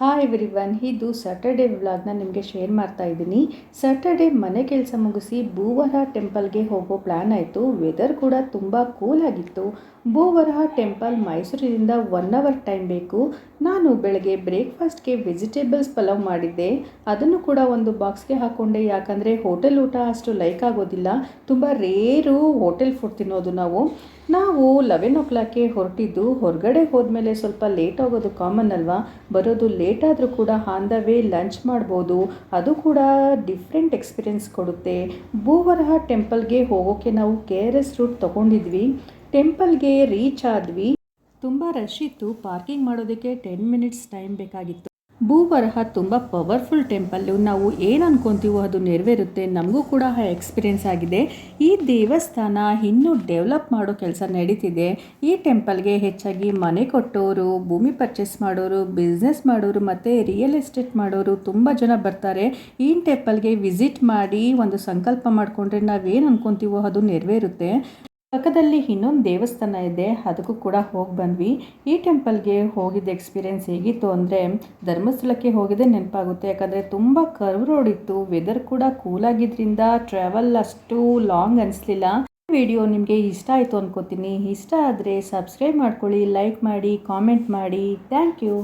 Hi everyone ಇದು Saturday ವ್ಲಾಗ್ನ ನಿಮಗೆ ಶೇರ್ ಮಾಡ್ತಾ ಇದ್ದೀನಿ. ಸ್ಯಾಟರ್ಡೇ ಮನೆ ಕೆಲಸ ಮುಗಿಸಿ ಭೂವರ ಟೆಂಪಲ್ಗೆ ಹೋಗೋ ಪ್ಲ್ಯಾನ್ ಆಯಿತು. ವೆದರ್ ಕೂಡ ತುಂಬ ಕೂಲ್ ಆಗಿತ್ತು. ಭೂವರಹ ಟೆಂಪಲ್ ಮೈಸೂರಿನಿಂದ ಒನ್ ಅವರ್ ಟೈಮ್ ಬೇಕು. ನಾನು ಬೆಳಗ್ಗೆ ಬ್ರೇಕ್ಫಾಸ್ಟ್ಗೆ ವೆಜಿಟೇಬಲ್ಸ್ ಪಲಾವ್ ಮಾಡಿದ್ದೆ. ಅದನ್ನು ಕೂಡ ಒಂದು ಬಾಕ್ಸ್ಗೆ ಹಾಕ್ಕೊಂಡೆ ಯಾಕಂದರೆ ಹೋಟೆಲ್ ಊಟ ಅಷ್ಟು ಲೈಕ್ ಆಗೋದಿಲ್ಲ. ತುಂಬ ರೇರು ಹೋಟೆಲ್ ಫುಡ್ ತಿನ್ನೋದು ನಾವು. ನಾವು ಲೆವೆನ್ ಓ ಕ್ಲಾಕ್ಗೆ ಹೊರಟಿದ್ದು, ಹೊರಗಡೆ ಹೋದ್ಮೇಲೆ ಸ್ವಲ್ಪ ಲೇಟ್ ಆಗೋದು ಕಾಮನ್ ಅಲ್ವಾ? ಬರೋದು ಆದರೂ ಕೂಡ ಆನ್ ದ ವೇ ಲಂಚ್ ಮಾಡ್ಬೋದು. ಅದು ಕೂಡ ಡಿಫ್ರೆಂಟ್ ಎಕ್ಸ್ಪೀರಿಯನ್ಸ್ ಕೊಡುತ್ತೆ. ಭೂವರಹ ಟೆಂಪಲ್ಗೆ ಹೋಗೋಕ್ಕೆ ನಾವು ಕೆ ಆರ್ ಎಸ್ ರೂಟ್ ತೊಗೊಂಡಿದ್ವಿ. ಟೆಂಪಲ್ಗೆ ರೀಚ್ ಆದ್ವಿ. ತುಂಬ ರಶ್ ಇತ್ತು. ಪಾರ್ಕಿಂಗ್ ಮಾಡೋದಕ್ಕೆ ಟೆನ್ ಮಿನಿಟ್ಸ್ ಟೈಮ್ ಬೇಕಾಗಿತ್ತು. ಭೂವರಹ ತುಂಬ ಪವರ್ಫುಲ್ ಟೆಂಪಲ್ಲು ನಾವು ಏನು ಅನ್ಕೊತೀವೋ ಅದು ನೆರವೇರುತ್ತೆ. ನಮಗೂ ಕೂಡ ಎಕ್ಸ್ಪೀರಿಯೆನ್ಸ್ ಆಗಿದೆ. ಈ ದೇವಸ್ಥಾನ ಇನ್ನೂ ಡೆವಲಪ್ ಮಾಡೋ ಕೆಲಸ ನಡೀತಿದೆ. ಈ ಟೆಂಪಲ್ಗೆ ಹೆಚ್ಚಾಗಿ ಮನೆ ಕೊಟ್ಟೋರು, ಭೂಮಿ ಪರ್ಚೇಸ್ ಮಾಡೋರು ಬಿಸ್ನೆಸ್ ಮಾಡೋರು ಮತ್ತು ರಿಯಲ್ ಎಸ್ಟೇಟ್ ಮಾಡೋರು ತುಂಬ ಜನ ಬರ್ತಾರೆ. ಈ ಟೆಂಪಲ್ಗೆ ವಿಸಿಟ್ ಮಾಡಿ ಒಂದು ಸಂಕಲ್ಪ ಮಾಡಿಕೊಂಡ್ರೆ ನಾವೇನು ಅನ್ಕೊತೀವೋ ಅದು ನೆರವೇರುತ್ತೆ. ಪಕ್ಕದಲ್ಲಿ ಇನ್ನೊಂದು ದೇವಸ್ಥಾನ ಇದೆ, ಅದಕ್ಕೂ ಕೂಡ ಹೋಗಿ ಬಂದ್ವಿ. ಈ ಟೆಂಪಲ್ಗೆ ಹೋಗಿದ್ದ ಎಕ್ಸ್ಪೀರಿಯೆನ್ಸ್ ಹೇಗಿತ್ತು ಅಂದರೆ, ಧರ್ಮಸ್ಥಳಕ್ಕೆ ಹೋಗಿದ್ದೆ ನೆನಪಾಗುತ್ತೆ. ಯಾಕಂದರೆ ತುಂಬ ಕರ್ವ್ ರೋಡ್ ಇತ್ತು ವೆದರ್ ಕೂಡ ಕೂಲ್ ಆಗಿದ್ರಿಂದ ಟ್ರಾವೆಲ್ ಅಷ್ಟು ಲಾಂಗ್ ಅನಿಸ್ಲಿಲ್ಲ. ವಿಡಿಯೋ ನಿಮಗೆ ಇಷ್ಟ ಆಯಿತು ಅನ್ಕೋತೀನಿ. ಇಷ್ಟ ಆದರೆ ಸಬ್ಸ್ಕ್ರೈಬ್ ಮಾಡ್ಕೊಳ್ಳಿ ಲೈಕ್ ಮಾಡಿ ಕಾಮೆಂಟ್ ಮಾಡಿ. Thank you